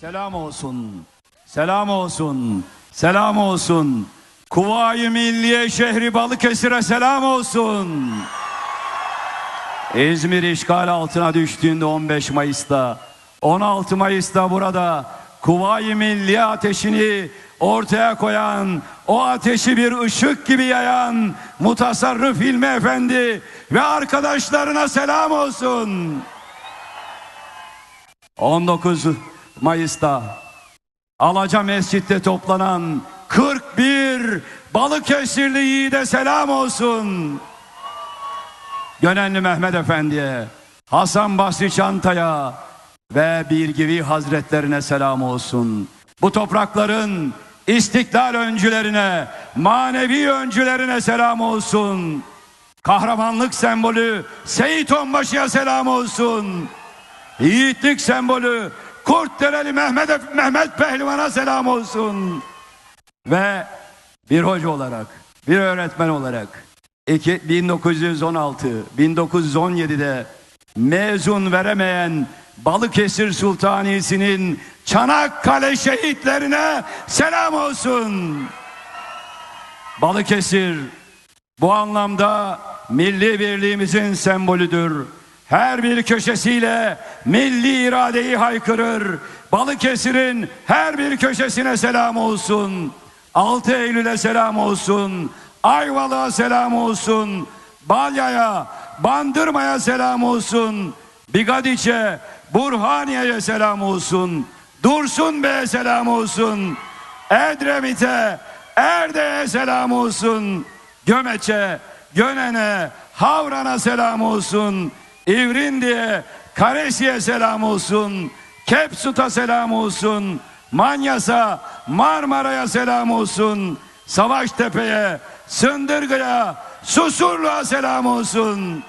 Selam olsun. Selam olsun. Selam olsun. Kuvayi Milliye şehri Balıkesir'e selam olsun. İzmir işgal altına düştüğünde 15 Mayıs'ta 16 Mayıs'ta burada Kuvayi Milliye ateşini ortaya koyan o ateşi bir ışık gibi yayan Mutasarrıf İlmi Efendi ve arkadaşlarına selam olsun. 19 Mayıs'ta Alaca Mescid'de toplanan 41 Balıkesirli yiğide selam olsun. Gönenli Mehmet Efendi'ye, Hasan Basri Çanta'ya ve Birgivi Hazretlerine selam olsun. Bu toprakların istiklal öncülerine, manevi öncülerine selam olsun. Kahramanlık sembolü Seyit Onbaşı'ya selam olsun. Yiğitlik sembolü Kurtdereli Mehmet, Mehmet Pehlivan'a selam olsun. Ve bir hoca olarak, bir öğretmen olarak iki- 1916, 1917'de mezun veremeyen Balıkesir Sultanisi'nin Çanakkale şehitlerine selam olsun. Balıkesir bu anlamda milli birliğimizin sembolüdür. Her bir köşesiyle milli iradeyi haykırır. Balıkesir'in her bir köşesine selam olsun. 6 Eylül'e selam olsun. Ayvalık'a selam olsun. Balya'ya, Bandırma'ya selam olsun. Bigadiç'e, Burhaniye'ye selam olsun. Dursun Bey'e selam olsun. Edremit'e, Erde'ye selam olsun. Gömeç'e, Gönen'e, Havran'a selam olsun. İvrindi'ye, Karesi'ye selam olsun. Kepsut'a selam olsun. Manyas'a, Marmara'ya selam olsun. Savaştepe'ye, Sındırgı'ya, Susurluğa selam olsun.